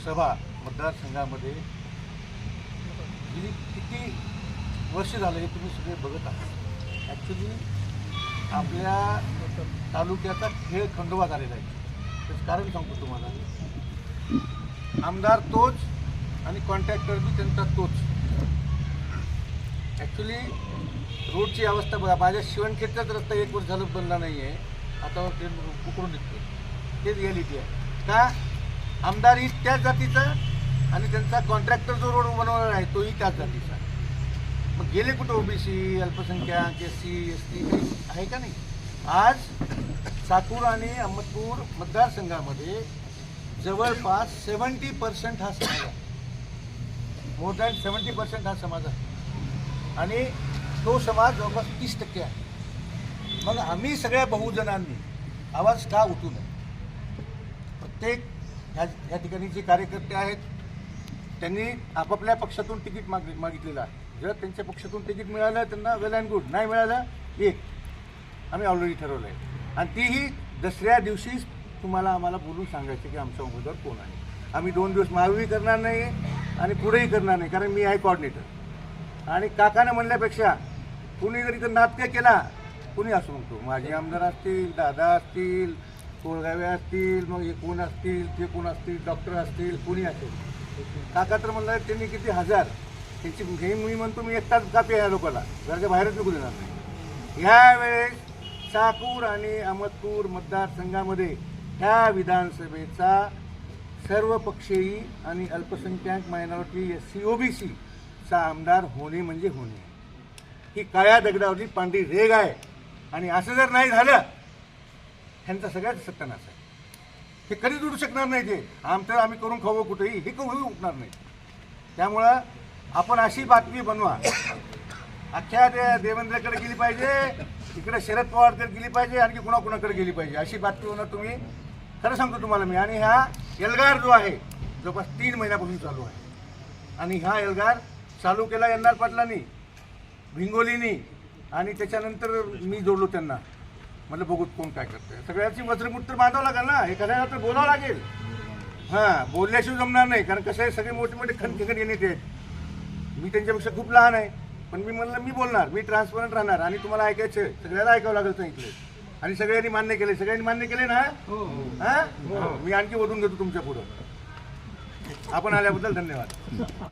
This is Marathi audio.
लोकसभा मतदारसंघामध्ये गेली किती वर्ष झालं हे तुम्ही सगळे बघत आहात? ॲक्च्युली आपल्या तालुक्याचा खेळ खंडोबा झालेला आहे. त्याचं कारण सांगतो तुम्हाला. आमदार तोच आणि कॉन्ट्रॅक्टर बी त्यांचा तोच. ॲक्च्युली रोडची अवस्था बघा. माझ्या शिवणखेडचाच रस्ता एक वर्ष झालं बनला नाही आहे आता उकडून निघतो तेच रियालिटी आहे. का? आमदारही त्याच जातीचा आणि त्यांचा कॉन्ट्रॅक्टर जो रोड बनवणार आहे तोही त्याच जातीचा. मग गेले कुठं ओबीसी अल्पसंख्याक एस सी एस टी काही आहे का नाही? आज साकूर आणि अहमदपूर मतदारसंघामध्ये जवळपास सेवन्टी पर्सेंट हा समाज आहे. मोर दॅन सेवन्टी पर्सेंट हा समाज आहे. आणि तो समाज जवळपास तीस टक्के आहे. मग आम्ही सगळ्या बहुजनांनी आवाज का उठू नये? प्रत्येक ह्या ह्या ठिकाणी जे कार्यकर्ते आहेत त्यांनी आपापल्या पक्षातून तिकीट माग मागितलेलं आहे. जर त्यांच्या पक्षातून तिकीट मिळालं त्यांना वेल अँड गुड. नाही मिळालं एक. आम्ही ऑलरेडी ठरवलं आहे आणि तीही दसऱ्या दिवशीच तुम्हाला आम्हाला बोलून सांगायचं की आमचा उमेदवार कोण आहे. आम्ही दोन दिवस मागवी करणार नाही आणि पुढेही करणार नाही कारण मी आहे कॉर्डिनेटर आणि काकानं म्हणल्यापेक्षा कुणी जर इथं नाटकं केला कुणी असू म्हणतो माझे आमदार असतील दादा असतील कोळगावे असतील मग हे कोण असतील ते कोण असतील डॉक्टर असतील कोणी असेल. काका तर म्हणणार त्यांनी किती हजार? त्यांची हे मी म्हणतो मी एकटाच कापी या लोकांना घराच्या बाहेरच निघू देणार नाही. ह्यावेळेस चाकूर आणि अहमदपूर मतदारसंघामध्ये ह्या विधानसभेचा सर्वपक्षीय आणि अल्पसंख्याक minority S C O B सीचा आमदार होणे म्हणजे होणे. ही काळ्या दगडावरली पांढरी रेग आहे. आणि असं जर नाही झालं ह्यांचा सगळ्यात सत्यानाश आहे. हे कधीच उडू शकणार नाही ते. आमचं आम्ही करून खावं कुठेही. हे कधी उठणार नाही. त्यामुळं आपण अशी बातमी बनवा. अख्ख्या त्या देवेंद्रकडे गेली पाहिजे इकडे शरद पवारकडे गेली पाहिजे आणखी कुणाकुणाकडे गेली पाहिजे. अशी बातमी होणार तुम्ही. खरं सांगतो तुम्हाला मी. आणि हा एल्गार जो आहे जवळपास तीन महिन्यापासून चालू आहे. आणि हा एल्गार चालू केला यंदार पाटलांनी भिंगोलीनी. आणि त्याच्यानंतर मी जोडलो त्यांना. म्हटलं बघू कोण काय करतंय. सगळ्याची तर बांधावं लागेल ना? एखाद्याला तर बोलावं लागेल. हां बोलल्याशिवाय जमणार नाही कारण कसं आहे सगळे मोठे मोठे खनखन येणे आहेत मी त्यांच्यापेक्षा खूप लहान आहे पण मी म्हणलं मी बोलणार मी ट्रान्सपरंट राहणार आणि तुम्हाला ऐकायचं आहे. सगळ्याला ऐकावं लागेल सांगितलं आणि सगळ्यांनी मान्य केले सगळ्यांनी मान्य केले ना? हा? मी आणखी ओढून घेतो तुमच्या पुढं. आपण आल्याबद्दल धन्यवाद.